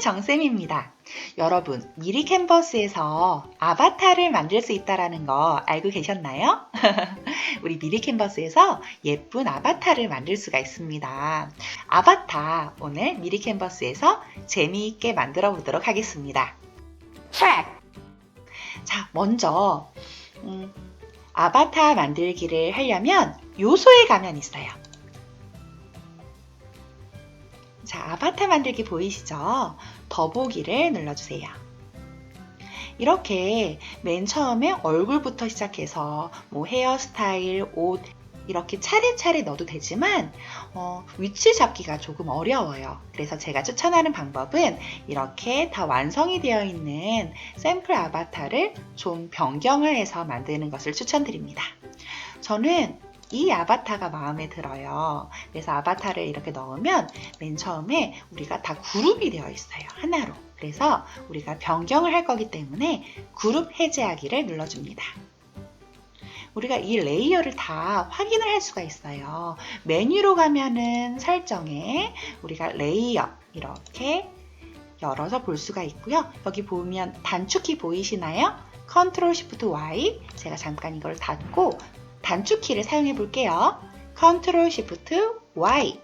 정쌤입니다. 여러분, 미리 캔버스에서 아바타를 만들 수 있다라는 거 알고 계셨나요? 우리 미리 캔버스에서 예쁜 아바타를 만들 수가 있습니다. 아바타 오늘 미리 캔버스에서 재미있게 만들어 보도록 하겠습니다. 자, 먼저 음, 아바타 만들기를 하려면 요소에 가면 있어요. 자, 아바타 만들기 보이시죠? 더보기를 눌러주세요. 이렇게 맨 처음에 얼굴부터 시작해서 뭐 헤어스타일, 옷 이렇게 차례차례 넣어도 되지만 어, 위치 잡기가 조금 어려워요. 그래서 제가 추천하는 방법은 이렇게 다 완성이 되어 있는 샘플 아바타를 좀 변경을 해서 만드는 것을 추천드립니다. 저는 이 아바타가 마음에 들어요. 그래서 아바타를 이렇게 넣으면 맨 처음에 우리가 다 그룹이 되어 있어요. 하나로. 그래서 우리가 변경을 할 거기 때문에 그룹 해제하기를 눌러줍니다. 우리가 이 레이어를 다 확인을 할 수가 있어요. 메뉴로 가면은 설정에 우리가 레이어 이렇게 열어서 볼 수가 있고요. 여기 보면 단축키 보이시나요? 컨트롤 시프트 Y 제가 잠깐 이걸 닫고 단축키를 사용해 볼게요. 컨트롤 시프트 Y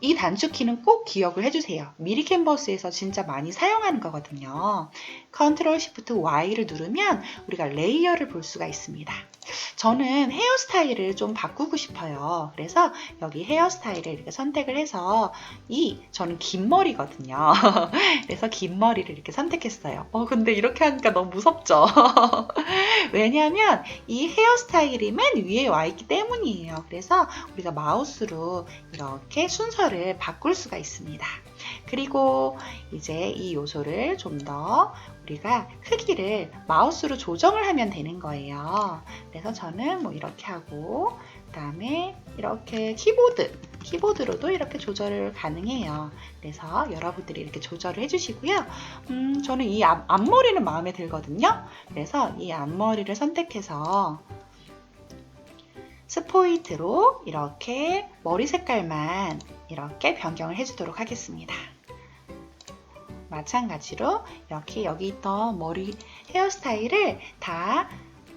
이 단축키는 꼭 기억을 해주세요. 미리 캔버스에서 진짜 많이 사용하는 거거든요. 컨트롤 시프트 Y를 누르면 우리가 레이어를 볼 수가 있습니다. 저는 헤어스타일을 좀 바꾸고 싶어요. 그래서 여기 헤어스타일을 이렇게 선택을 해서 이 저는 긴 머리거든요. 그래서 긴 머리를 이렇게 선택했어요. 어 근데 이렇게 하니까 너무 무섭죠. 왜냐하면 이 헤어스타일이 맨 위에 와 있기 때문이에요. 그래서 우리가 마우스로 이렇게 순서를 바꿀 수가 있습니다. 그리고 이제 이 요소를 좀더 우리가 크기를 마우스로 조정을 하면 되는 거예요. 그래서 저는 뭐 이렇게 하고 그 다음에 이렇게 키보드 키보드로도 이렇게 조절을 가능해요. 그래서 여러분들이 이렇게 조절을 해주시고요. 음, 저는 이 앞, 앞머리는 마음에 들거든요. 그래서 이 앞머리를 선택해서 스포이트로 이렇게 머리 색깔만 이렇게 변경을 해주도록 하겠습니다. 마찬가지로 이렇게 여기 있던 머리 헤어스타일을 다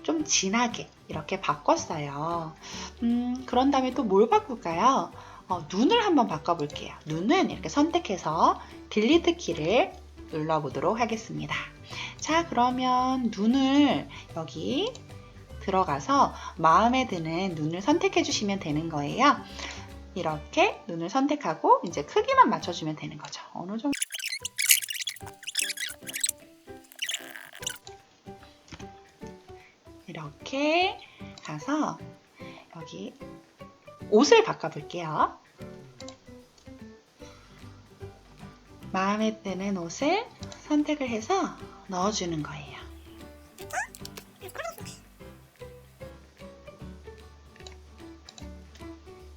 좀 진하게 이렇게 바꿨어요. 음, 그런 다음에 또 뭘 바꿀까요? 어, 눈을 한번 바꿔볼게요. 눈은 이렇게 선택해서 딜리트 키를 눌러보도록 하겠습니다. 자, 그러면 눈을 여기 들어가서 마음에 드는 눈을 선택해 주시면 되는 거예요. 이렇게 눈을 선택하고 이제 크기만 맞춰주면 되는 거죠. 어느 정도 이렇게 가서 여기 옷을 바꿔볼게요. 마음에 드는 옷을 선택을 해서 넣어주는 거예요.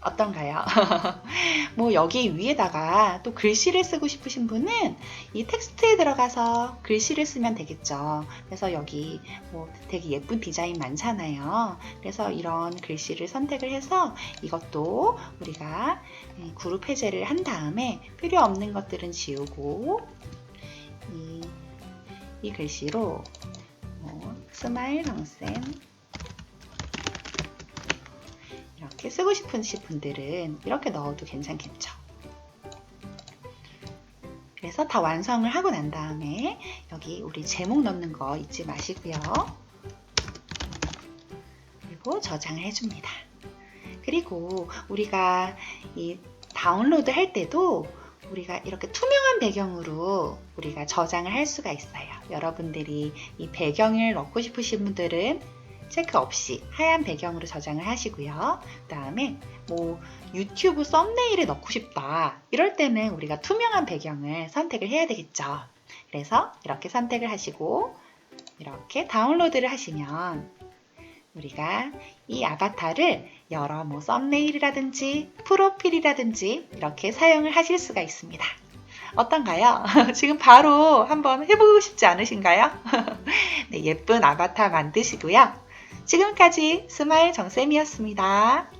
어떤가요? 뭐 여기 위에다가 또 글씨를 쓰고 싶으신 분은 이 텍스트에 들어가서 글씨를 쓰면 되겠죠. 그래서 여기 뭐 되게 예쁜 디자인 많잖아요. 그래서 이런 글씨를 선택을 해서 이것도 우리가 예, 그룹 해제를 한 다음에 필요 없는 것들은 지우고 이, 이 글씨로 뭐 스마일 랑센 이렇게 쓰고 싶으신 분들은 이렇게 넣어도 괜찮겠죠. 그래서 다 완성을 하고 난 다음에 여기 우리 제목 넣는 거 잊지 마시고요. 그리고 저장을 해줍니다. 그리고 우리가 이 다운로드 할 때도 우리가 이렇게 투명한 배경으로 우리가 저장을 할 수가 있어요. 여러분들이 이 배경을 넣고 싶으신 분들은 체크 없이 하얀 배경으로 저장을 하시고요. 그 다음에 뭐 유튜브 썸네일에 넣고 싶다. 이럴 때는 우리가 투명한 배경을 선택을 해야 되겠죠. 그래서 이렇게 선택을 하시고 이렇게 다운로드를 하시면 우리가 이 아바타를 여러 뭐 썸네일이라든지 프로필이라든지 이렇게 사용을 하실 수가 있습니다. 어떤가요? 지금 바로 한번 해보고 싶지 않으신가요? 네, 예쁜 아바타 만드시고요. 지금까지 스마일 정쌤이었습니다.